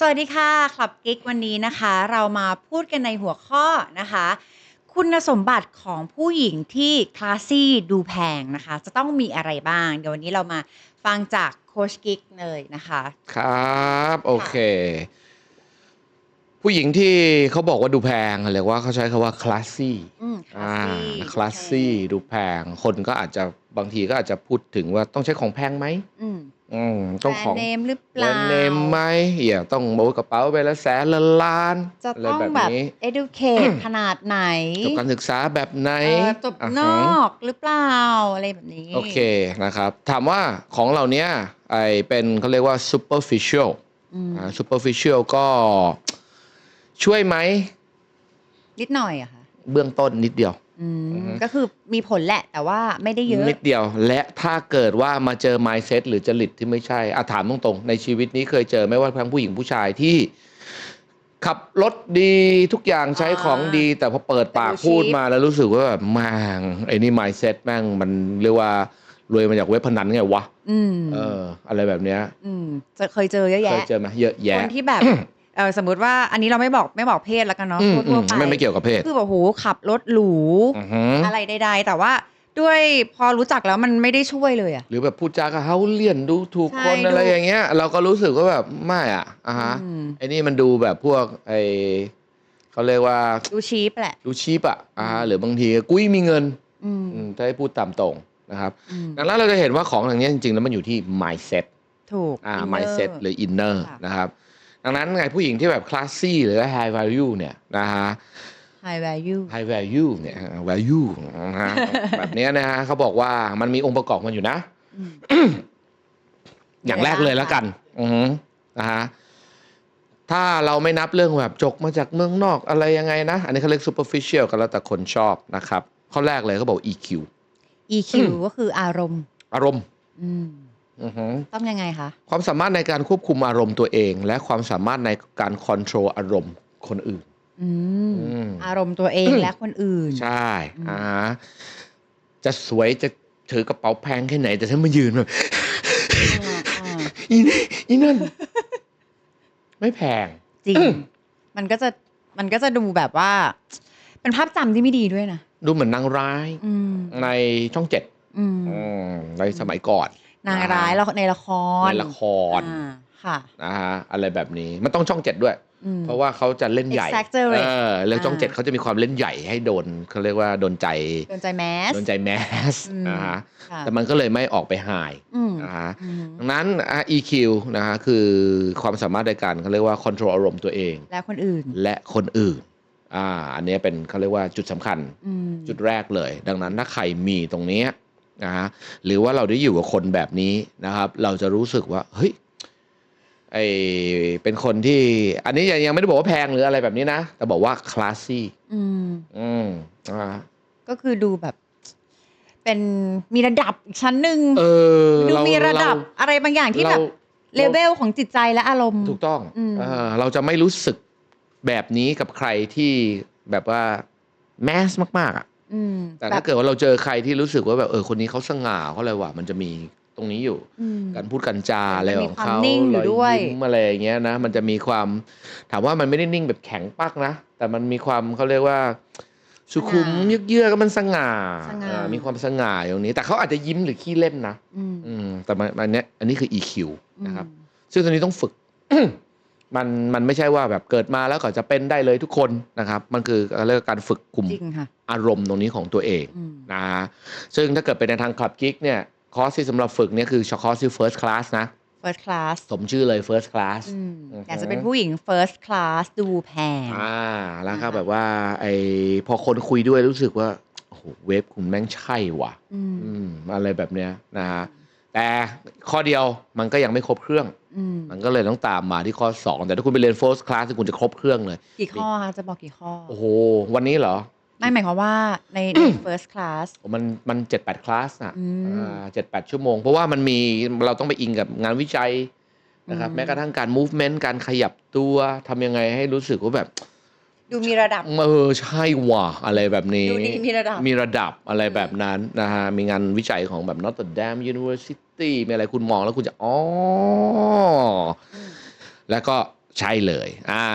สวัสดีค่ะคลับกิ๊กวันนี้นะคะ เรามาพูดกันในหัวข้อนะคะ คุณสมบัติของผู้หญิงที่คลาสซี่ดูแพงนะคะ จะต้องมีอะไรบ้าง เดี๋ยววันนี้เรามาฟังจากโคชกิ๊กเลยนะคะ ครับ โอเค ผู้หญิงที่เขาบอกว่าดูแพงเรียกว่าเขาใช้คำว่าคลาสซี่อืมคลาอ่าสซี่คลาสซี่ดูแพง คนก็อาจจะบางทีก็อาจจะพูดถึงว่าต้องใช้ของแพงไหม อืม อืมแบต้องรขอนงด์เนมหรือเปแบรล่านด์เนมไหมอย่าต้องโมกระเป๋าไปละแสนละล้านจะอะไรต้องแบบแบบ นี้ educate ขนาดไหนจบการศึกษาแบบไหนเอ่อจบอ่าฮะนอกหรือเปล่า อะไรแบบนี้ โอเคนะครับ ถามว่าของเหล่านี้ไอเป็นเขาเรียกว่า superficial อืม อ่า superficial ก็ช่วยไหมนิดหน่อยอะค่ะ เบื้องต้นนิดเดียว อืมอือฮึ ก็คือมีผลแหละ แต่ว่าไม่ได้เยอะ นิดเดียว และถ้าเกิดว่ามาเจอ mindset หรือจริตที่ไม่ใช่อาถามตรงๆ ในชีวิตนี้เคยเจอไหม่ว่าทั้งผู้หญิงผู้ชายที่ ขับรถดีทุกอย่างใช้ของดี แต่พอเปิดปากแต่ดูพูด cheap มาแล้วรู้สึกว่าแบบแม่งไอ้นี่ mindset แม่งมันเรียกว่ารวยมาจากเว็บพนันไงวะ อืมเออ อะไรแบบเนี้ย อืมจะเคยเจอเยอะเคแยะยเจอไหมเยอะคแยะนที่แบบ เออสมมติว่าอันนี้เราไม่บอกไม่บอกเพศแล้วกันเนาะอืมทั่วๆอืมไปไม่ไม่เกี่ยวกับเพศ คือแบบโหขับรถหรูอือหืออะไรใดๆแต่ว่าด้วยพอรู้จักแล้วมันไม่ได้ช่วยเลยอะหรือแบบพูดจากับเฮาเลียนดูถูกใช่คนดู อะไรอย่างเงี้ย เราก็รู้สึกว่าแบบไม่อะอะฮะอืมไอ้นี่มันดูแบบพวกไอเขาเรียกว่าดูชีพแหละ ดูชีพอะอ่าหรือบางทีกุ้ยมีเงินอืมอืมถ้าให้พูดตามตรงนะครับอืมดังนั้นเราจะเห็นว่าของอย่างเนี้ยจริงๆ แล้วมันอยู่ที่ mindset ถูก อ่า inner mindset หรือ inner ค่ะ นะครับ ดังนั้นไงผู้หญิงที่แบบ classy หรือ high value เนี่ยนะฮะ high value high value เนี่ย value นะฮะแบบเนี้ยนะฮะเขาบอกว่ามันมีองค์ประกอบมันอยู่นะอืมอย่างแรกเลยแล้วกัน อือฮึนะฮะถ้าเราไม่นับเรื่องแบบจกมาจากเมืองนอกอะไรยังไงนะ อันนี้เขาเรียก superficial กันแล้วแต่คนชอบนะครับข้อแรกเลยเขาบอก EQ EQ ก็คืออารมณ์ อารมณ์ อืมอือฮึต้องยังไงคะความสามารถในการควบคุมอารมณ์ตัวเอง และความสามารถในการค o n t r o l อารมณ์คนอื่น อืมอืม อารมณ์ตัวเองและคนอื่น ใช่อืม อ่าฮะจะสวยจะถือกระเป๋าแพงแค่ไหน แต่ถ้ามายืนแบบ อ่าอ่าอีนี่อีนั่น ไม่แพง จริง มันก็จะมันก็จะดูแบบว่า เป็นภาพจำที่ไม่ดีด้วยนะดูเหมือนนางร้าย อืม ในช่องเจ็ดอืม อืมในสมัยก่อน นางร้ายแล้วในละครในละครอ่าค่ะ นะฮะอะไรแบบนี้มันต้องช่องเจ็ดด้วย อืม เพราะว่าเขาจะเล่นใหญ่ Exaggerate เออเรื่องช่องอ่า เจ็ดเขาจะมีความเล่นใหญ่ให้โดนเขาเรียกว่าโดนใจ โดนใจแมส โดนใจแมสอืม นะฮะค่ะแต่มันก็เลยไม่ออกไปหายอืมนะฮะอืมดังนั้นอะ EQ นะฮะคือความสามารถในการเขาเรียกว่า control อารมณ์ตัวเอง และคนอื่นและคนอื่นอ่าอันเนี้ยเป็นเขาเรียกว่าจุดสำคัญ อืม จุดแรกเลย ดังนั้นถ้าใครมีตรงเนี้ย นะฮะหรือว่าเราได้อยู่กับคนแบบนี้นะครับ เราจะรู้สึกว่าเฮ้ยไอเป็นคนที่ อันนี้ยังยังไม่ได้บอกว่าแพงหรืออะไรแบบนี้นะ แต่บอกว่าคลาสซี่อืมอืมอ่าก็คือดูแบบ เป็นมีระดับอีกชั้นหนึ่งเออดูเามีระดับเาอะไรบางอย่างที่แบบเราเลเวลของจิตใจและอารมณ์ ถูกต้องอืมเออเราจะไม่รู้สึกแบบนี้กับใครที่แบบว่าแมสมาก ๆอะ อืมแต่แบถ้าบเกิดว่าเราเจอใครที่รู้สึกว่าแบบเออคนนี้เขาสง่าเขาอะไรวะมันจะมีตรงนี้อยู่ อืม การพูดกันจาอะไรมันขมีองความเขานิ่งอยู่รด้วยยิ้มอะไรอย่างเงี้ยนะ มันจะมีความถามว่ามันไม่ได้นิ่งแบบแข็งปักนะ แต่มันมีความเขาเรียกว่า สุขุมเยือกๆก็มันสง่าสง่าเออมีความสง่าอยู่ตรงนี้ แต่เขาอาจจะยิ้มหรือขี้เล่นนะอืมอืมแต่มันอันเนี้ยอันนี้คือ EQ นะครับอืมซึ่งตัวนี้ต้องฝึก มันมันไม่ใช่ว่าแบบเกิดมาแล้วก็จะเป็นได้เลยทุกคนนะครับ มันคือเรียกว่าการฝึกคุมจริงค่ะ อารมณ์ตรงนี้ของตัวเองอืม นะฮะซึ่งถ้าเกิดเป็นในทางคลับกิกเนี่ยคอร์สที่สำหรับฝึกเนี่ยคือคอร์สที่ first class นะ first class สมชื่อเลย first class อืมอือฮึ อยากจะเป็นผู้หญิง first class ดูแพง อ่าแล้วก็นะคะแบบว่าไอพอคนคุยด้วยรู้สึกว่าโอ้โหเว็บคุณแม่งใช่ว่ะ อืม อืมอะไรแบบเนี้ยนะฮะ แต่ข้อเดียวมันก็ยังไม่ครบเครื่องอืมมันก็เลยต้องตามมาที่ข้อ 2 แต่ถ้าคุณไปเรียน first class คุณจะครบเครื่องเลย กี่ข้อคะจะบอกกี่ข้อ โอ้โห วันนี้เหรอ ไม่หมายความว่าในใน first class มันมันเจ็ดแปดคลาสอะอืมอ่าเจ็ดแปดชั่วโมง เพราะว่ามันมีเราต้องไปอิงกับงานวิจัยนะครับอืมแม้กระทั่งการ movement การขยับตัวทำยังไงให้รู้สึกว่าแบบ ดูมีระดับ เออ ใช่ว่ะอะไรแบบนี้ ดูดีมีระดับ มีระดับอะไรแบบนั้นนะฮะ มีงานวิจัยของแบบ Notre Dame University มีอะไรคุณมองแล้วคุณจะอ๋ออแล้วก็ใช่เลย อ่า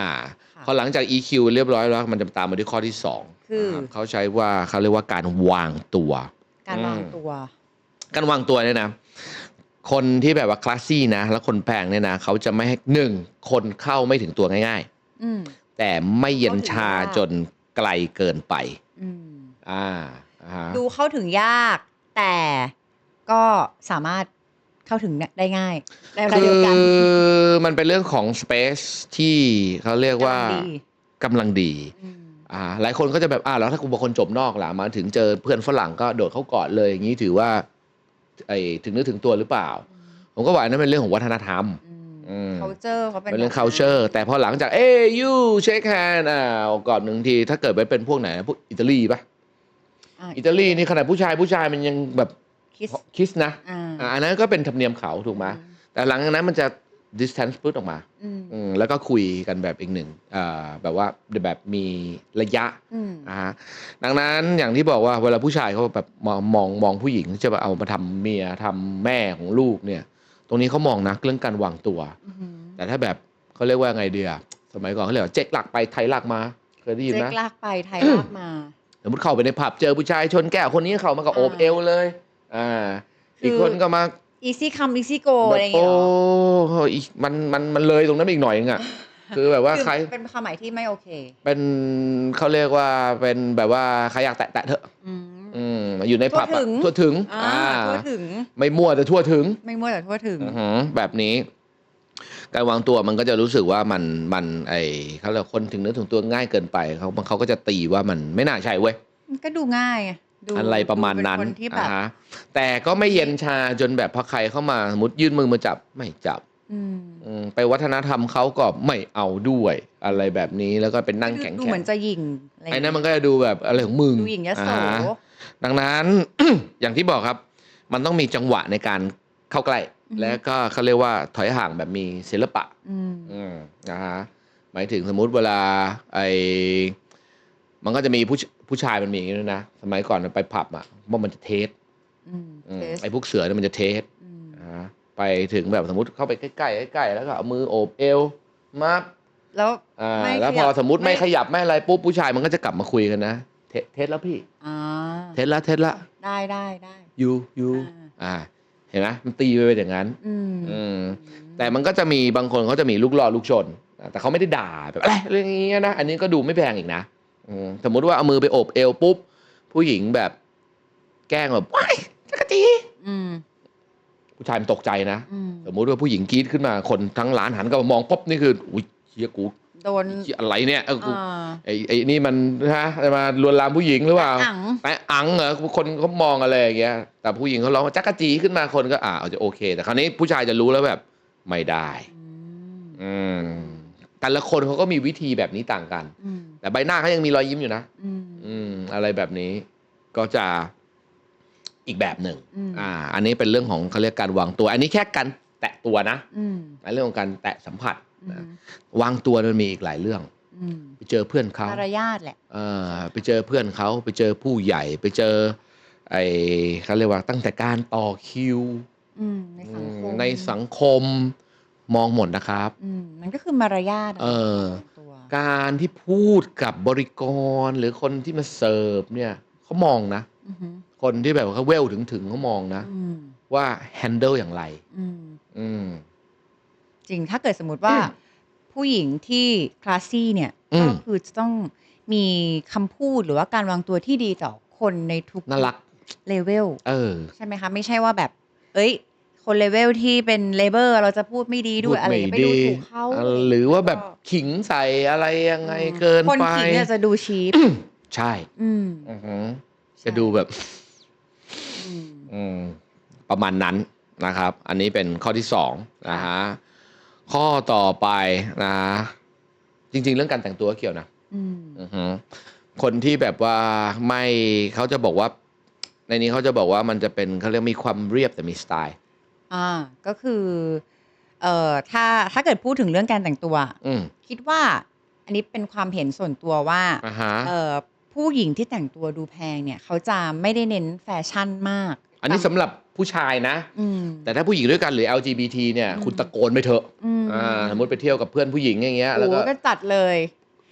ค่ะพอหลังจาก EQ เรียบร้อยแล้ว มันจะตามมาด้วยข้อที่สองคือนะครับเขาใช้ว่าเขาเรียกว่าการวางตัว การวางอืมตัว การวางตัวเนี่ยนะ คนที่แบบว่าคลาสซี่นะ แล้วคนแพงเนี่ยนะเขาจะไม่ให้หนึ่งคนเข้าไม่ถึงตัวง่ายอืมๆแต่ไม่เย็นชาเข้าถึงยากจนไกลเกินไปอืมอ่าอ่าฮะดูเข้าถึงยากแต่ ก็สามารถเข้าถึงได้ง่ายในเวลาคืเดียวกันอมันเป็นเรื่องของสเปซที่เขาเรียกว่าำลังดีกำลังดี อืมอ่าหลายคนก็จะแบบอ่าแล้วถ้ากูเป็นคนจบนอกล่ะมาถึงเจอเพื่อนฝรั่งก็โดดเข้ากอดเลยอย่างนี้ถือว่าไอ้ถึงนึกถึงตัวหรือเปล่า ผมก็ว่าอันนั้นเป็นเรื่องของวัฒนธรรม อืม อืม culture เขาเป็นเป็นเรื่องแบบนั้น culture แต่พอหลังจากเอ้ย you shake hand อ่ากอดหนึ่งที ถ้าเกิดไปเป็นพวกไหนพวกอิตาลีปะอะอิตาลีนี่ขนาดผู้ชายผู้ชายมันยังแบบ คิสคิสนะอ่าอ่าอันนั้นก็เป็นธรรมเนียมเขาถูกไหมแต่หลังจากนั้นมันจะ distance ปึ๊ดออกมาอืมอืมแล้วก็คุยกันแบบอีกหนึ่งอ่าแบบว่าแบบมีระยะ อืมนะฮะดังนั้นอย่างที่บอกว่าเวลาผู้ชายเขาแบบมองมองมองผู้หญิงที่จะมาเอามาทำเมียทำแม่ของลูกเนี่ย ตรงนี้เขามองนะเรื่องการวางตัว อืมแต่ถ้าแบบเขาเรียกว่าไงเดียสมัยก่อนเขาเรียกว่าเจ๊กหลักไปไทยหลักมาเคยได้ยินเจ๊ไหมกลากไปไทยลากมา สมมติเข้าไปในผับเจอผู้ชายชนแก้วคนนี้เขามากับโอบอ่า เอวเลย อ่าคืออีอีกคนก็มา easy come easy go แบอะไรบอย่างเงี้โอ้ยเหรออีมันมันมันเลยตรงนั้นไปอีกหน่อยนึงอะคือแบบว่าคือใครเป็นความหมายที่ไม่โอเค เป็นเขาเรียกว่าเป็นแบบว่าใครอยากแตะแตะเถอะอืมอืมอยู่ในผับทั่วถึอะงทั่วถึง อ่าทั่วถึง ไม่มั่วแต่ทั่วถึง ไม่มั่วแต่ทั่วถึงอือหือแบบนี้ การวางตัวมันก็จะรู้สึกว่ามันมัน ไอเขาเรียกคนถึงเนื้อถึงตัวง่ายเกินไปเขาเขาก็จะตีว่ามันไม่น่าใช่เว้ยมันก็ดูง่ายไง ดูอะไรประมาณนั้นดูเป็คที่แบบอ่าฮะแต่ก็ไม่เย็นชาจนแบบพอใครเข้ามาสมมติยื่นมือมาจับไม่จับอืมอืมไปวัฒนธรรมเขาก็ไม่เอาด้วยอะไรแบบนี้แล้วก็เป็นนั่งแข็งดูแข็เหมืงอนจะหยิงะไรไอ้นั่นมันก็จะดูแบบอะไรของมึงดูหยิงยโส อ่าฮะ ดังนั้น อย่างที่บอกครับ มันต้องมีจังหวะในการเข้าใกล้และก็เขาเรียกว่าถอยห่างแบบมีศิลปะ อืม อืมนะฮะหมายถึงสมมุติเวลาไอมันก็จะมีผู้ช ผู้ชายมันมีอย่างนี้ด้วยนะ สมัยก่อนไปผับอะว่ามันจะเทสอืมอืมเทสไอพวกเสือเนี่ยมันจะเทสอืมนะฮะไปถึงแบบสมมติเข้าไปใกล้ๆใกล้ๆแล้วก็เอามือโอบเอวมาบแล้วอ่าไม่แล้วขพยัอบสมมติไม่ไม่ขยับไม่อะไรปุ๊บผู้ชายมันก็จะกลับมาคุยกันนะเทเทสแล้วพี่อ่าเทสละเทสละได้ได้ได้ยูยูอ่าอ่าเห็นไหมมันตีไปเป็นอย่างนั้นอืมอืมแต่มันก็จะมีบางคนเขาจะมีลูกล่อลูกชน แต่เขาไม่ได้ด่าแบบอะไรเรื่องนี้ยนะ อันนี้ก็ดูไม่แพงอีกนะอืม สมมุติว่าเอามือไปโอบเอวปุ๊บ ผู้หญิงแบบแกล้งแบบว้ายจักรจีอืม ผู้ชายมันตกใจนะ อืม สมมุติว่าผู้หญิงกรีดขึ้นมาคนทั้งร้านหันกลับมามองปุ๊บนี่คืออุ้ยเฮียกูโดนเหี้ยอะไรเนี่ยเออกูอ่า ไอ้ไอ้นี่มันฮะจะมาลวนลามผู้หญิงหรือเปล่าอังแต่อังเหรอคนเขามองอะไรอย่างเงี้ยแต่ผู้หญิงเขาร้องว่าจักรจีขึ้นมาคนก็อ่าเอาจะโอเค แต่คราวนี้ผู้ชายจะรู้แล้วแบบไม่ได้ อืม อืม แต่ละคนเขาก็มีวิธีแบบนี้ต่างกันอืมแต่ใบหน้าเขายังมีรอยยิ้มอยู่นะอืมอืมอะไรแบบนี้ก็จะอีกแบบหนึ่งอืมอ่า อันนี้เป็นเรื่องของเขาเรียกการวางตัว อันนี้แค่การแตะตัวนะอืมเรื่องของการแตะสัมผัสอืนะมวางตัวมันมีอีกหลายเรื่องอืมไปเจอเพื่อนเขามารยาทแหละเออไปเจอเพื่อนเขาไปเจอผู้ใหญ่ไปเจอ ไอเขาเรียกว่าตั้งแต่การต่อคิวอืมในสังคมในสังคม มองหมดนะครับ อืมมันก็คือมารยาทะเออ ตัวการที่พูดกับบริกรหรือคนที่มาเสิร์ฟเนี่ยเขามองนะ อือหือคนที่แบบว่าเขาเวลถึงถึงเขามองนะ อืมว่าแฮนเดิลอย่างไร อืมอืม จริงถ้าเกิดสมมติว่าผู้หญิงที่คลาสซี่เนี่ยอืก็มคือจะต้องมีคำพูดหรือว่าการวางตัวที่ดีต่อคนในทุกน่ารัก เลเวล เออ ใช่ไหมคะ ไม่ใช่ว่าแบบ เอ้ย คนเลเวลที่เป็นเลเบอร์เราจะพูดไม่ดีด้วยอะไรอย่างเงี้ยไปดูถูกเขาเออหรือว่าแบบขิงใส่อะไรยังไงเกินคนไปขิงเนี่ยจะดูชีพใช่ อืมอือหือใช่จะดูแบบอืมอืมประมาณนั้นนะครับ อันนี้เป็นข้อที่สองนะฮะข้อต่อไปนะจริง ๆ เรื่องการแต่งตัวก็เกี่ยวนะอืมอือฮึคนที่แบบว่าไม่เขาจะบอกว่า ในนี้เขาจะบอกว่ามันจะเป็นเขาเรียกมีความเรียบแต่มีสไตล์ อ่า ก็คือ เอ่อ ถ้า ถ้าเกิดพูดถึงเรื่องการแต่งตัว อืมคิดว่า อันนี้เป็นความเห็นส่วนตัวว่า อ่าฮะเอ่อ ผู้หญิงที่แต่งตัวดูแพงเนี่ย เขาจะไม่ได้เน้นแฟชั่นมากอันนี้สำหรับผู้ชายนะ อืม แต่ถ้าผู้หญิงด้วยกันหรือ LGBT เนี่ย อืม คุณตะโกนไปเถอะอืมอ่าสมมติไปเที่ยวกับเพื่อนผู้หญิงอย่างเงี้ยโอ้แล้วโหก็ก็จัดเลย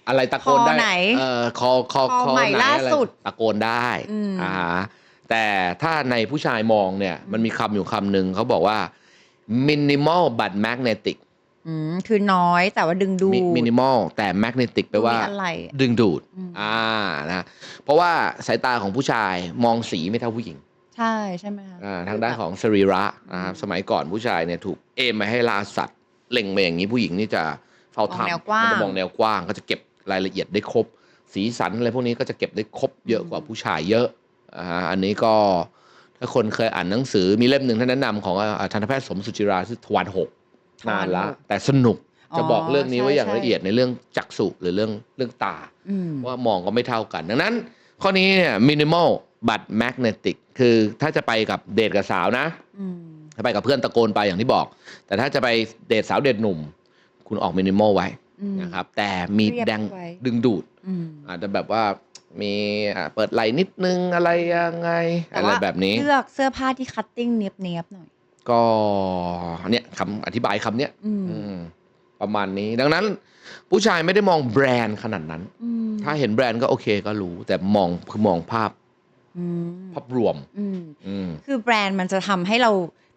อะไรตะโกนได้คอไหนเออคอคอคอใหม่ไนล่าอะไรสุดตะโกนได้อืม อ่า แต่ถ้าในผู้ชายมองเนี่ยมันมีคำอยู่คำหนึ่งเขาบอกว่า minimal but magnetic อืมคือน้อยแต่ว่าดึงดูด minimal แต่ magnetic แปลว่าดูมีอะไรอะดึงดูด อืม อ่านะเพราะว่าสายตาของผู้ชายมองสีไม่เท่าผู้หญิงใช่ใช่ไหมคะอ่าทางด้านของสรีระนะครับสมัยก่อนผู้ชายเนี่ยถูกเอมมาให้ล่าสัตว์เล็งมาอย่างนี้ผู้หญิงนี่จะเฝ้ามองทำแนวกว้างมันจะมองแนวกว้างก็จะเก็บรายละเอียดได้ครบ สีสันอะไรพวกนี้ก็จะเก็บได้ครบเยอะกว่าผู้ชายเยอะ อ่าฮะอันนี้ก็ถ้าคนเคยอ่านหนังสือมีเล่มหนึ่งท่านแนะนำของอ่าทันตแพทย์สมสุจิราชื่อทวารหกนานละ แต่สนุกจะบอกเรื่องนี้ไว้อย่างละเอียดในเรื่องจักษุหรือเรื่องเรื่องตาอืมว่ามองก็ไม่เท่ากัน ดังนั้น ข้อนี้เนี่ย minimal but magnetic คือถ้าจะไปกับเดทกับสาวนะอืมถ้าไปกับเพื่อนตะโกนไปอย่างที่บอก แต่ถ้าจะไปเดทสาวเดทหนุ่ม คุณออก minimal ไว้อืมนะครับ แต่มีเรียบแดงไว้ดึงดูดอืมอาจจะแบบว่า มีอะเปิดไหลนิดนึงอะไรยังไง แต่อะไรว่าแบบนี้ เลือกเสื้อผ้าที่คัตติ้งเนียบเนียบๆหน่อย ก็เนี่ยคำอธิบายคำเนี้ยอืมอืมประมาณนี้ ดังนั้น ผู้ชายไม่ได้มองแบรนด์ขนาดนั้น อืมถ้าเห็นแบรนด์ก็โอเคก็รู้ แต่มองคือมองภาพอืมภาพรวม อืม อืม คือแบรนด์มันจะทำให้เรา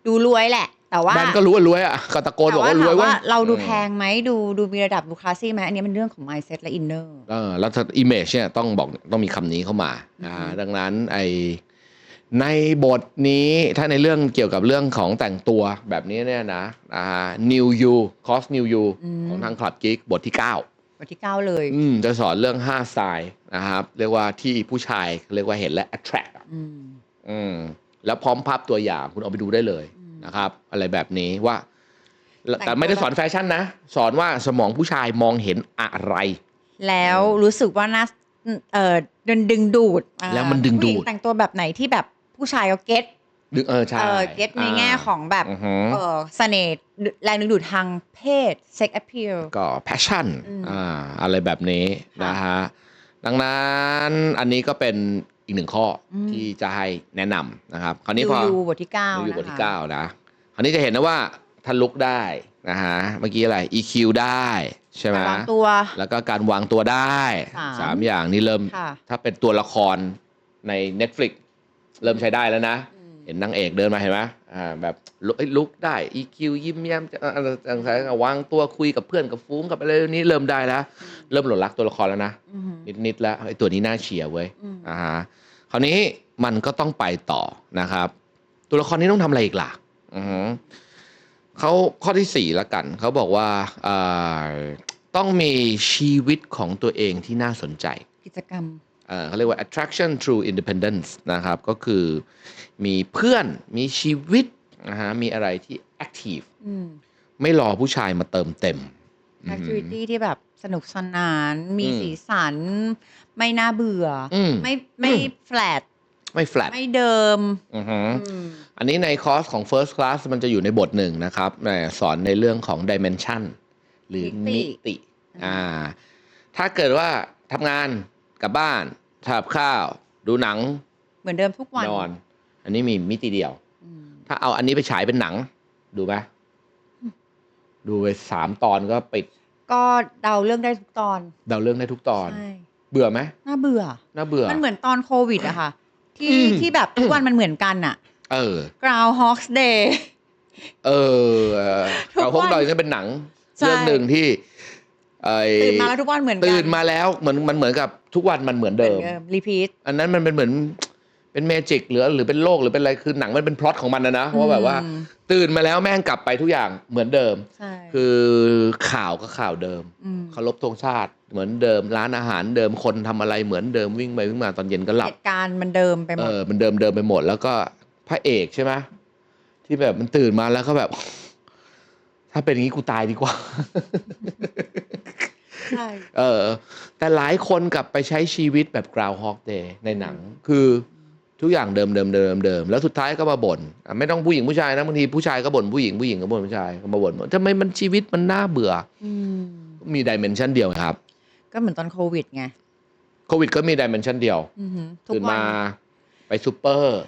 ดูรวยแหละ แต่ว่าแบรนด์ก็รู้ว่ารวยอะก็ตะโกนบอกว่ารวยแต่เว่าถามเราดูแพงไหมดูดูมีระดับดูคลาสซี่ไหมอันนี้มันเรื่องของ mindset และ inner เออแล้วถ้า image เนี่ยต้องบอกต้องมีคำนี้เข้ามาอือฮึอ่าดังนั้นไอในบทนี้ถ้าในเรื่องเกี่ยวกับเรื่องของแต่งตัวแบบนี้เนี่ยนะอ่า new you cost new you มของทางคลับกิ๊กบทที่ 9 บทที่เก้าเลย อืมจะสอนเรื่อง5สไตล์นะครับเรียกว่าที่ผู้ชายเรียกว่าเห็นและ attract อะอืมอืมแล้วพร้อมภาพตัวอย่างคุณเอาไปดูได้เลยอืม นะครับ อะไรแบบนี้ว่าแต่งตัวแต่ไม่ได้สอนแฟชั่นนะ สอนว่าสมองผู้ชายมองเห็นอะไร แล้วรู้สึกว่าน่าเอ่อดึงดึงดูดอ่าแล้วมันดึงดูดผู้หญิแต่งตัวแบบไหนที่แบบผู้ชายก็เก็ตดึงเออใช่เออเก็ตในแง่ของแบบอือฮึเออเสน่ห์แรงดึงดูดทางเพศ sex appeal ก็ passion อืมอ่าอะไรแบบนี้ค่ะนะฮะดังนั้นอันนี้ก็เป็น อีกหนึ่งข้ออมที่จะให้แนะนำนะครับ คราวนี้พอดูบทที่เก้ารีวิวนะคะบทที่เก้านะคราวนี้จะเห็นนะว่าท่านลุกได้นะฮะเมื่อกี้อะไร EQ ได้ใช่ไหมการวางตัว แล้วก็การวางตัวได้สามสามอย่างนี้เริ่มค่ะถ้าเป็นตัวละครใน Netflix เริ่มใช้ได้แล้วนะอืมเห็นนางเอกเดินมาเห็นไหม อ่าแบบลุกได้ EQ ยิ้มแย้มจะอ่าอ่าาวางตัวคุยกับเพื่อนกับฟูงกับอะไรนี้เริ่มได้แล้ว เริ่มหลงรักตัวละครแล้วนะ นิดๆแล้วไอ้ตัวนี้น่าเชียร์เว้ยอ่าฮะคราวนี้มันก็ต้องไปต่อนะครับ ตัวละครนี้ต้องทำอะไรอีกล่ะอือเขาข้อที่สี่ละกัน เขาบอกว่าต้องมีชีวิตของตัวเองที่น่าสนใจ กิจกรรม เอ่อเขาเรียกว่า attraction through independence นะครับ ก็คือมีเพื่อนมีชีวิตนะฮะมีอะไรที่ active อืมไม่รอผู้ชายมาเติมเต็มอืม activity ที่แบบสนุกสนาน มีอืมสีสัน ไม่น่าเบื่อออืมไม่ไม่อืมแฟลตไม่ flat ไม่เดิมอือฮึอืมอันนี้ในคอร์สของ first class มันจะอยู่ในบทหนึ่งนะครับแหม่สอนในเรื่องของ dimension หรือมิมิติติ อ่า ถ้าเกิดว่าทำงานกลับบ้าน ทำกับข้าว ดูหนังเหมือนเดิมทุกวันนอน อันนี้มีมิติเดียว อืมถ้าเอาอันนี้ไปฉายเป็นหนัง ดูไหมดูไปสามตอนก็ปิดก็เดาเรื่องได้ทุกตอนเดาเรื่องได้ทุกตอน ใช่เบื่อไหมน่าเบื่อ น่าเบื่อ มันเหมือนตอนโควิดอะค่ะ ที่อืม ที่แบบทุกวันมันเหมือนกันอะ เออ Groundhog's Day เออเออทุกวันเราพวกเราจะเป็นหนัง ใช่ เรื่องหนึ่งที่ไอ้ตื่นมาแล้วทุกวันเหมือนกันตื่นมาแล้วเหมือนมันเหมือนกับ ทุกวันมันเหมือนเดิมรีพีทอันนั้นมันเป็นเหมือนเป็นเมจิกหรือหรือเป็นโลกหรือเป็นอะไรคือหนังมันเป็นพล็อตของมันนะนะว่าแบบว่า ตื่นมาแล้วแม่งกลับไปทุกอย่างเหมือนเดิมใช่คือข่าวก็ข่าวเดิมมเคารพธงชาติเหมือนเดิมร้านอาหารเดิมคนทำอะไรเหมือนเดิมวิ่งไปวิ่งมาตอนเย็นก็หลัเหบตุการณ์มันเดิมไปหมเอดอมันเดิมเดิมไปหมด แล้วก็พระเอกใช่ไหมที่แบบมันตื่นมาแล้วก็แบบ ถ้าเป็นอย่างนี้กูตายดีกว่าใช่ เออแต่หลายคนกลับไปใช้ชีวิตแบบ Groundhog Day ในหนัง คือทุกอย่างเดิมเดิมเดิมเดิมแล้วสุดท้ายก็มาบ่นอะไม่ต้องผู้หญิงผู้ชายนะบางทีผู้ชายก็บ่นผู้หญิงผู้หญิงก็บ่นผู้ชายก็มาบ่นว่าทำไมมันชีวิตมันน่าเบื่ออืมมีดิเมนชันเดียวครับ ก็เหมือนตอนโควิดไงโควิดก็มีดิเมนชันเดียวอือหือทุกตื่นวัมานไปซูเปอร์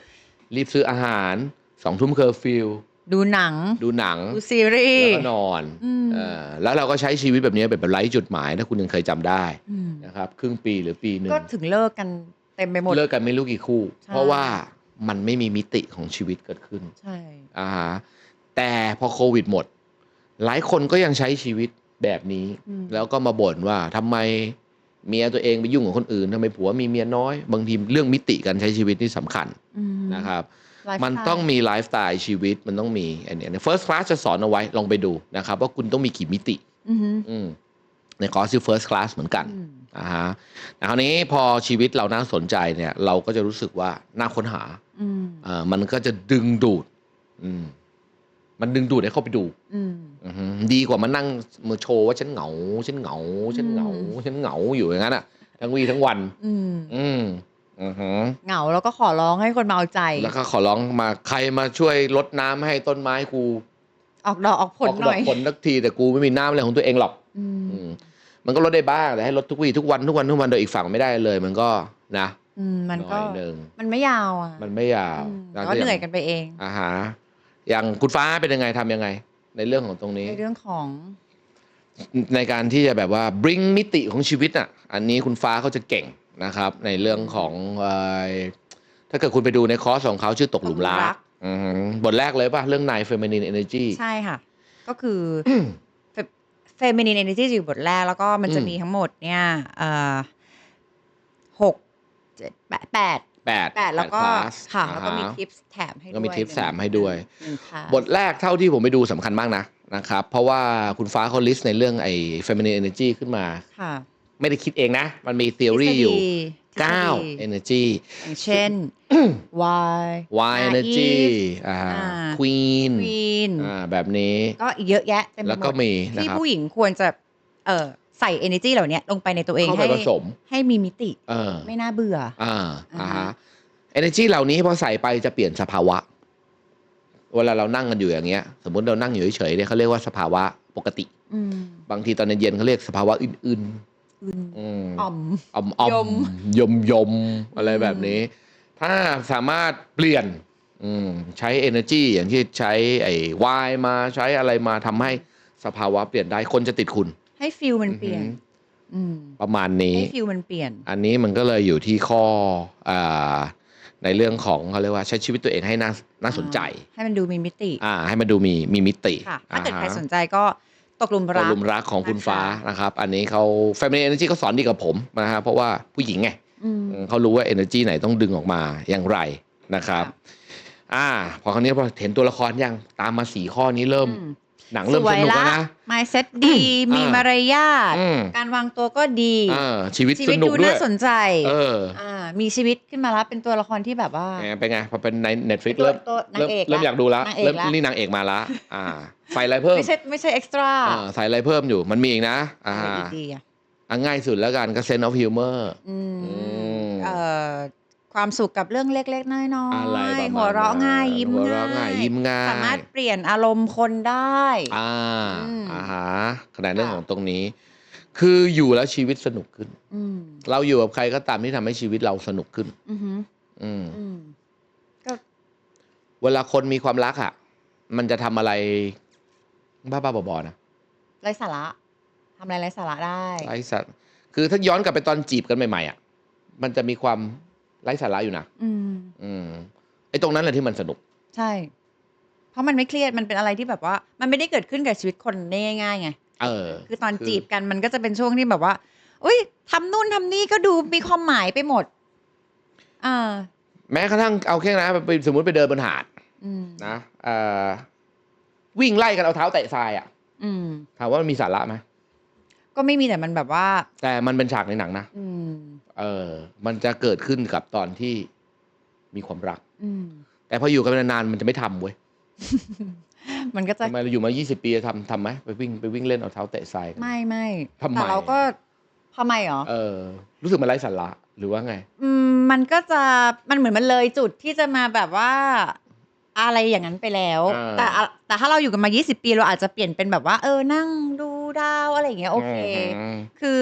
รีบซื้ออาหารสองทุ่มเคอร์ฟิว ดูหนัง ดูหนัง ดูซีรีแล้วส์ ก็นอนอืม เออแล้วเราก็ใช้ชีวิตแบบนี้แบบไร้จุดหมาย ถ้าคุณยังเคยจำได้อืมนะครับ ครึ่งปีหรือปีหนึ่งก็ถึงเลิกกันเต็มไปหมด เลิกกันไม่รู้กี่คู่ ใช่ เพราะว่ามันไม่มีมิติของชีวิตเกิดขึ้น ใช่ อ่าฮะแต่พอโควิดหมด หลายคนก็ยังใช้ชีวิตแบบนี้ อืม แล้วก็มาบ่นว่าทำไมเมียตัวเองไปยุ่งกับคนอื่นทำไมผัวมีเมียน้อย บางทีเรื่องมิติการใช้ชีวิตนี่สำคัญอืมนะครับไลฟ์สไตล์ มันต้องมีไลฟ์สไตล์ชีวิตมันต้องมีอันเนี้ย first class จะสอนเอาไว้ลองไปดูนะครับ ว่าคุณต้องมีกี่มิติอือหืออืมในคอร์สชื่อ first class เหมือนกันอืมอ่าฮะแต่คราวนี้พอชีวิตเราน่าสนใจเนี่ย เราก็จะรู้สึกว่าน่าค้นหาอืมเอ่อมันก็จะดึงดูด อืมมันดึงดูดให้เข้าไปดูอืมอือฮึดีกว่ามานั่งมือโชว์ว่าฉันเหงา ฉันเหงา ฉันเหงาอืมฉันเหงาอยู่อย่างนั้นอะ ทั้งวีทั้งวัน อืม อืมอือฮึเหงาแล้วก็ขอร้องให้คนมาเอาใจ แล้วก็ขอร้องมาใครมาช่วยลดน้ำให้ต้นไม้กูออกดอกออกผลออกหดน่ออกยผลสักทีแต่กูไม่มีน้ำอะไรของตัวเองหรอก อืมอืมมันก็ลดได้บ้างแต่ให้ลดทุกวีทุกวันทุกวันทุกวันโดยอีกฝั่งไม่ได้เลย มันก็นะอืมมันหก็น่อยหนึ่งมันไม่ยาวอะมันไม่ยาวอืมแล้วก็เหนื่อยางกันไปเองอ่าฮะอย่างคุณฟ้าเป็นยังไงทำยังไง ในเรื่องของตรงนี้ ในเรื่องของในการที่จะแบบว่า bring มิติของชีวิตอะ อันนี้คุณฟ้าเขาจะเก่ง นะครับ ในเรื่องของเอ่อถ้าเกิดคุณไปดูในคอร์สของเขาชื่อตกหลุมรัตกหลุมรักกอือหือบทแรกเลยป่ะ เรื่อง nine feminine energy ใช่ค่ะ ก็คือเฟมินีนเอเนจีอยู่บทแรก แล้วก็มันจะอืมมีทั้งหมดเนี่ยเอ่อหกเจ็ดแปดแปดแปดแปดแล้วก็คลาสค่ะอ่าแล้วก็มีฮะทิปส์แถมให้ด้วยก็มี tips หนึ่งแถมให้ด้วยหนึ่งค่ะบทแรกเท่าที่ผมไปดูสำคัญมากนะนะครับ เพราะว่าคุณฟ้าเขา list ในเรื่องไอ้ feminine energy ขึ้นมาค่ะ ไม่ได้คิดเองนะ มันมี theory อยู่ทฤษฎี9 energy อย่างเช่น why Y energy Naive อ่าอ่า queen queen อ่าแบบนี้ ก็อีกเยอะแยะเต็มไปหมดแล้วก็มีนะที่ครับผู้หญิงควรจะเออใส่ energy เหล่านี้ลงไปในตัวเองเข้าไปให้ผสมให้มีมิติเออไม่น่าเบื่อ อ่าอ่าอ่าฮะฮะ energy เหล่านี้พอใส่ไปจะเปลี่ยนสภาวะ เวลาเรานั่งกันอยู่อย่างเงี้ย สมมติเรานั่งอยู่เฉยๆเนี่ยเขาเรียกว่าสภาวะปกติอืมบางทีตอนเย็นๆเขาเรียกสภาวะอื่นอื มๆอืมอ่อมอมอมยมยมยมอะไรแบบนี้ ถ้าสามารถเปลี่ยนอืมใช้ energy อย่างที่ใช้ไอ้วายมาใช้อะไรมาทำให้สภาวะเปลี่ยนได้คนจะติดคุณ ให้ฟิลมันเปลี่ยนอือหืออืมประมาณนี้ให้ฟิลมันเปลี่ยน อันนี้มันก็เลยอยู่ที่ข้ออ่าในเรื่องของเขาเรียกว่าใช้ชีวิตตัวเองให้น่าน่าสนใจ ให้มันดูมีมิติ อ่า ให้มันดูมีมีมิติค่ะถ้าเกิดอ่ฮะใครสนใจก็ ตกหลุมตรักกหลุมรักของคุณนะคะฟ้านะครับ อันนี้เขา Family Energy ก็สอนดีกับผมนะฮะเพราะว่าผู้หญิงไงอืมอืม เขารู้ว่า energy ไหนต้องดึงออกมาอย่างไรนะครับค่ะอ่า พอคราวนี้พอเห็นตัวละครยังตามมาสี่ข้อนี้เริ่มอืม หนังเริ่มสนุกแล้วนะ mindset ดี มีอ่ามมารยาท อืม การวางตัวก็ดีอ่าชีวิตชีสวิตนุกดูด้วน่ายสนใจเอออ่ามีชีวิตขึ้นมาแล้วเป็นตัวละครที่แบบว่า ไงเป็นไงพอเป็นใน Netflix ตัวเริ่มตัวนางเริ่มเอกเริ่มละอยากดูแล้วนางเอกเริ่มละ นี่นางเอกมาละอ่าใส่อะไรเพิ่มไม่ใช่ไม่ใช่เอ็กซ์ตร้าอ่าใส่อะไรเพิ่มอยู่มันมีอีกนะอ่าดีๆอะอะง่ายสุดแล้วกันก็ sense of humor อืมอืม เอ่อ ความสุขกับเรื่องเล็ก ๆ น้อยอะไรประมาณๆหัวเราะง่ายยิ้มหัวเราะง่ายยิ้มง่าย สามารถเปลี่ยนอารมณ์คนได้ อ่าอืมอ่าฮะขนาดเรื่องค่ะ ของตรงนี้ คืออยู่แล้วชีวิตสนุกขึ้น อืมเราอยู่กับใครก็ตามที่ทำให้ชีวิตเราสนุกขึ้น อือหืออืม อืมก็เวลาคนมีความรักอะ มันจะทำอะไร บ้าๆบอๆนะไร้สาระทำอะไรไร้สาระได้ไร้สาระคือถ้าย้อนกลับไปตอนจีบกันใหม่ๆอะ มันจะมีความ ไร้สาระอยู่นะอืม อืมไอ้ตรงนั้นแหละที่มันสนุก ใช่ เพราะมันไม่เครียดมันเป็นอะไรที่แบบว่า มันไม่ได้เกิดขึ้นกับชีวิตคนได้ง่ายๆไง เออ คือตอนจีบกันมันก็จะเป็นช่วงที่แบบว่าอุ้ยทำนู่นทำนี่ก็ดูมีความหมายไปหมด อ่า แม้กระทั่งเอาแค่นะไปสมมติไปเดินบนหาดอืม นะเอ่อวิ่งไล่กันเอาเท้าแตะทรายอะอืม ถามว่ามันมีสาระไหมก็ไม่มีแต่มันแบบว่า แต่มันเป็นฉากในหนังนะ อืม เออมันจะเกิดขึ้นกับตอนที่มีความรัก อืม แต่พออยู่กันนานๆมันจะไม่ทำเว้ยมันก็จะทำไมเราอยู่มา 20 ปีจะทำทำไหมไปวิ่งไปวิ่งเล่นเอาเท้าเตะทรายกัน ไม่ไม่ทำไม แต่เราก็ทำไมเหรอ เออ รู้สึกมันไร้สาระหรือว่าไง อืมมันก็จะมันเหมือนมันเลยจุดที่จะมาแบบว่าอะไรอย่างนั้นไปแล้ว อ่าแต่อะแต่ถ้าเราอยู่กันมา 20 ปีเราอาจจะเปลี่ยนเป็นแบบว่า เออนั่งดูดาวอะไรอย่างเงี้ยโอเคมคือ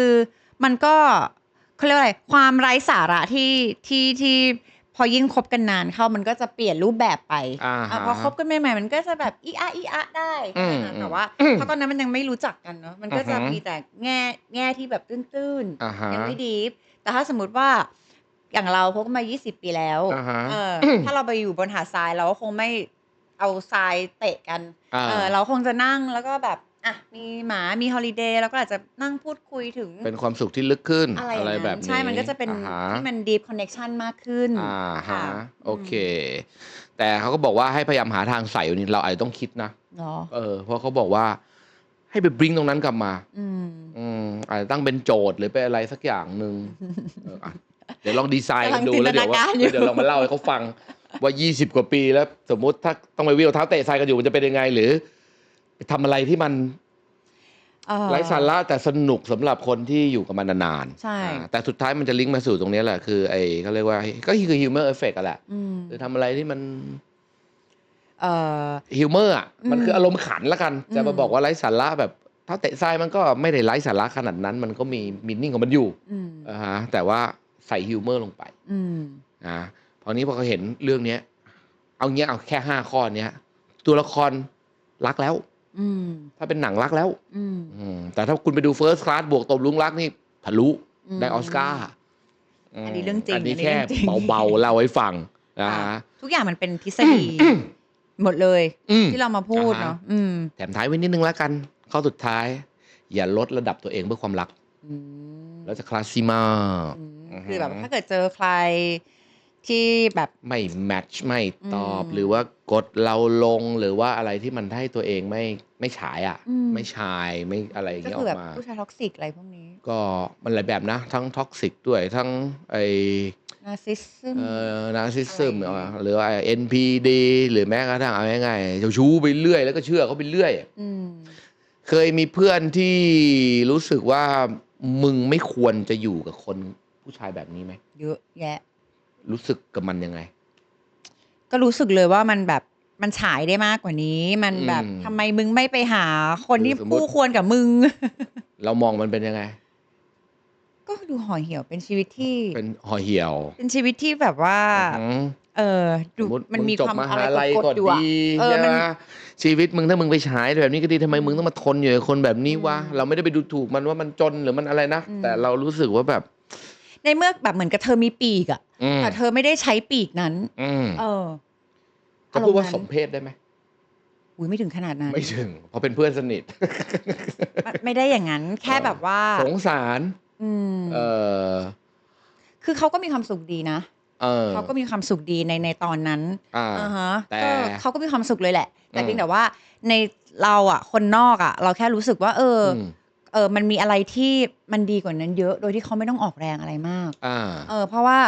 มันก็ เขาเรียกว่าอะไรความไร้สาระที่ที่ที่พอยิ่งคบกันนานเข้ามันก็จะเปลี่ยนรูปแบบไปอ่าอะฮะพอคบกันใหม่ๆมันก็จะแบบอีอะอีอะได้อืมแต่ว่าอืมเพราะตอนนั้นมันยังไม่รู้จักกันเนาะมันก็จะอือฮึ มีแต่แง่แง่ที่แบบตื้นอ่าฮะยังไม่ดีฟแต่ถ้าสมมติว่าอย่างเราพบกันมา 20 ปีแล้ว อ่าฮะ เออ ถ้าเราไปอยู่บนหาดทรายเราก็คงไม่เอาทรายเตะกันอ่าเออเราคงจะนั่งแล้วก็แบบ อะ มีหมา มีฮอลิเดย์แล้วก็อาจจะนั่งพูดคุยถึง เป็นความสุขที่ลึกขึ้นอะไรอะไรอย่างแบนั้บนนี้ใช่ มันก็จะเป็นอ่าฮะที่มัน deep connection มากขึ้น อ่าค่ะฮะ โอเค แต่เขาก็บอกว่าให้พยายามหาทางใส่วันนี้เราอาจจะต้องคิดนะเนาะเออ เพราะเขาบอกว่า ให้ไปบริงตรงนั้นกลับมา อืม อืมอาจจะตั้งเป็นโจทย์หรือเป็นอะไรสักอย่างหนึ่งเอออะเดี๋ยวลองดีไซน์กันดูกำลังแล้วเดี๋ยวว่าจินตนาการอยู่เดี๋ยวเรามาเล่าให้เขาฟังว่า 20 กว่าปีแล้ว สมมุติถ้าต้องไปวิ่งรองเท้าเตะทรายกันอยู่มันจะเป็นยังไงหรือไป ทำอะไรที่มันเออไร้สาระแต่สนุกสำหรับคนที่อยู่กับมันนานๆใช่ อ่าแต่สุดท้ายมันจะลิงก์มาสู่ตรงนี้แหละ คือไอ้เขาเรียกว่าก็คือฮิวเมอร์เอฟเฟกต์อะแหละอืมคือทำอะไรที่มันเออฮิวเมอร์อะอืมมันคืออารมณ์ขันละกัน จะอืมามบอกว่าไร้สาระแบบถ้าเตะทรายมันก็ไม่ได้ไร้สาระขนาดนั้น มันก็มีมินนิ่งของมันอยู่อืมอ่าฮะแต่ว่าใส่ฮิวเมอร์ลงไป อืม นะพอนี้พอเขาเห็นเรื่องเนี้ย เอาเงี้ยเอาแค่ห้าข้อเนี้ย ตัวละครรักแล้ว อืม ถ้าเป็นหนังรักแล้ว อืม อืมแต่ถ้าคุณไปดูเฟิร์สคลาสบวกตบลุงรักนี่ทะลุอืมได้ออสการ์มอันนี้เรื่องจริงอันนี้อันนี้แค่เรื่องจริง เบาๆเล่าให้ฟังนะค่ะฮะ ทุกอย่างมันเป็นทฤษฎีหมดเลย อืม ที่เรามาพูดอ่าฮะเนาะอืมแถมท้ายไว้นิดนึงแล้วกัน ข้อสุดท้าย อย่าลดระดับตัวเองเพื่อความรัก อืมแล้วจะคลาสสิมาก อืมอือฮึคือแบบถ้าเกิดเจอใคร ที่แบบ ไม่แมทช์ไม่ตอบ อืมหรือว่ากดเราลงหรือว่าอะไรที่มันให้ตัวเองไม่ไม่ฉายอะ อืม ไม่ชายไม่อะไรอย่างก็เงี้ยอคืออแบบกมา ผู้ชายท็อกซิกอะไรพวกนี้ก็มันหลายแบบนะ ทั้งท็อกซิกด้วยทั้งไอนาซิซึม เอ่อนาซิซึมอะไรอย่างเงี้ย หรือว่า NPD หรือแม้กระทั่งเอาง่ายๆเจ้าชู้ไปเรื่อยแล้วก็เชื่อเขาไปเรื่อย อืม เคยมีเพื่อนที่รู้สึกว่ามึงไม่ควรจะอยู่กับคนผู้ชายแบบนี้ไหม เยอะแยะ รู้สึกกับมันยังไง ก็รู้สึกเลยว่ามันแบบมันฉายได้มากกว่านี้ มันแบบอืมทำไมมึงไม่ไปหาคนที่คือสมมุติ คู่ควรกับมึง เรามองมันเป็นยังไง ก็ดูห่อเหี่ยวเป็นชีวิตที่ เป็นห่อเหี่ยวเป็นชีวิตที่แบบว่า อือหือเออสดูมมุติมันงมีจบความมอะหาไรลัยกก็ดๆอยู่อะ ดีเออใช่มันไหมชีวิตมึงถ้ามึงไปฉายแบบนี้ก็ดีทำไมมึงต้องมาทนอยู่กับคนแบบนี้วะอืมเราไม่ได้ไปดูถูกมันว่ามันจนหรือมันอะไรนะอืม แต่เรารู้สึกว่าแบบ ในเมื่อแบบเหมือนกับเธอมีปีกอะอืม แต่เธอไม่ได้ใช้ปีกนั้นอืมเออจะพูดว่าอารสมมณ์นั้นเพศได้ไหมอุ้ยไม่ถึงขนาดนั้น ไม่ถึง เพราะเป็นเพื่อนสนิท ไม่ไม่ได้อย่างนั้น แค่แบบว่า สงสารอืมเออคือเขาก็มีความสุขดีนะเออเขาก็มีความสุขดีในในตอนนั้นอ่าอ่าฮะแต่ก็เขาก็มีความสุขเลยแหละ แต่อืมเพียงแต่ว่าในเราอะ คนนอกอะ เราแค่รู้สึกว่า เอออมเออ มันมีอะไรที่มันดีกว่านั้นเยอะ โดยที่เขาไม่ต้องออกแรงอะไรมากอ่าเออ เพราะว่า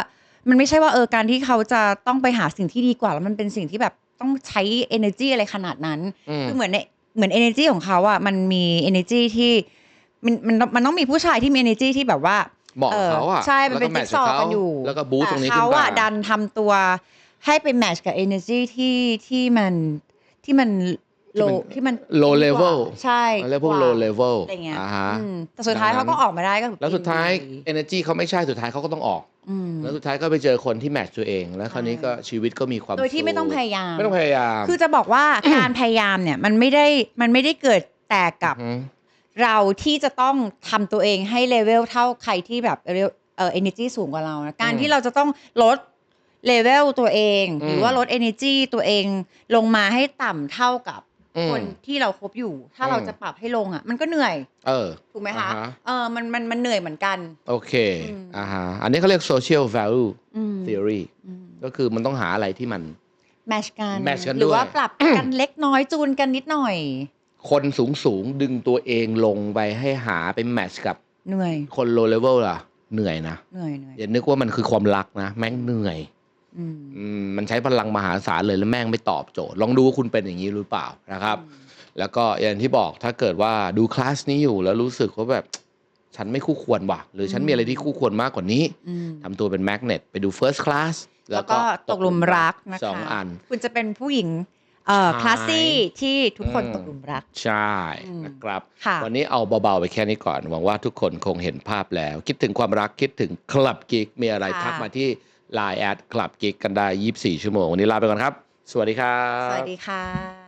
มันไม่ใช่ว่าเออการที่เขาจะต้องไปหาสิ่งที่ดีกว่าแล้วมันเป็นสิ่งที่แบบต้องใช้ energy อะไรขนาดนั้นอืมคือเหมือนในเหมือน energy ของเขาอะมันมี energy ที่มันมันมันต้องมีผู้ชายที่มี energy ที่แบบว่าเหมาะกับเขาอะใช่มันเป็นแล้วจิ๊กซอว์แมทช์บกันอยู่ แล้วก็บูสต์ตรงนี้แต่ขึ้เขานมาอะดันทำตัวให้ไปแมทช์กับ energy ที่ที่มันที่มัน โลที่มัน low level ใช่เรียกพวกว่า low level อะไรเงี้ยอ่าฮะอืมแต่สุดท้ายดังนั้นเขาก็ออกมาได้ก็คือแล้วสุดท้ายกินดี energy เขาไม่ใช่สุดท้ายเขาก็ต้องออกอืมแล้วสุดท้ายก็ไปเจอคนที่แมทช์ตัวเอง แล้วคราวนี้ก็ชีวิตก็มีความโดยที่ไม่ต้องพยายาม ไม่ต้องพยายาม คือจะบอกว่าการพยายามเนี่ยมันไม่ได้มันไม่ได้เกิดแต่กับอืมเราที่จะต้องทำตัวเองให้เลเวลเท่าใครที่แบบเอ่อ energy สูงกว่าเรานะการอืมที่เราจะต้องลดเลเวลตัวเองอืมหรือว่าลด energy ตัวเองลงมาให้ต่ำเท่ากับอืม คนที่เราคบอยู่ ถ้าอืมเราจะปรับให้ลงอะ มันก็เหนื่อย เออ ถูกไหมคะอ่าฮะเออมันมันมันเหนื่อยเหมือนกัน โอเคอืมอ่าฮะอันนี้เขาเรียก social value อืม theory อืมก็คือมันต้องหาอะไรที่มันแมชกัน match กันหรือว่าด้วยปรับกันเล็กน้อยจูนกันนิดหน่อย คนสูงสูงๆดึงตัวเองลงไปให้หาไปแมทช์กับเหนื่อย คน low level ล่ะเหนื่อยนะเหนื่อยเหนื่อยอย่านึกว่ามันคือความรักนะ แม่งเหนื่อย อืม อืมมันใช้พลังมหาศาลเลยแล้วแม่งไม่ตอบโจทย์ ลองดูว่าคุณเป็นอย่างนี้หรือเปล่านะครับ แล้วก็อย่างที่บอกถ้าเกิดว่าดูคลาสนี้อยู่แล้วรู้สึกว่าแบบฉันไม่คู่ควรว่ะ หรือฉันมีอะไรที่คู่ควรมากกว่านี้อืม ทำตัวเป็นแมกเนตไปดู First Class แล้วก็ตกหลุมรักนะคะ สองอัน คุณจะเป็นผู้หญิงเอ่อใช่คลาสซี่ที่ทุกคนอืม ตกหลุมรัก ใช่อืม นะครับ ค่ะ วันนี้เอาเบา ๆ ไปแค่นี้ก่อน หวังว่าทุกคนคงเห็นภาพแล้ว คิดถึงความรักคิดถึงคลับกิกมีอะไรค่ะ ทักมาที่ Line แอดคลับกิกกันได้ 24 ชั่วโมง วันนี้ลาไปก่อนครับ สวัสดีครับ สวัสดีค่ะ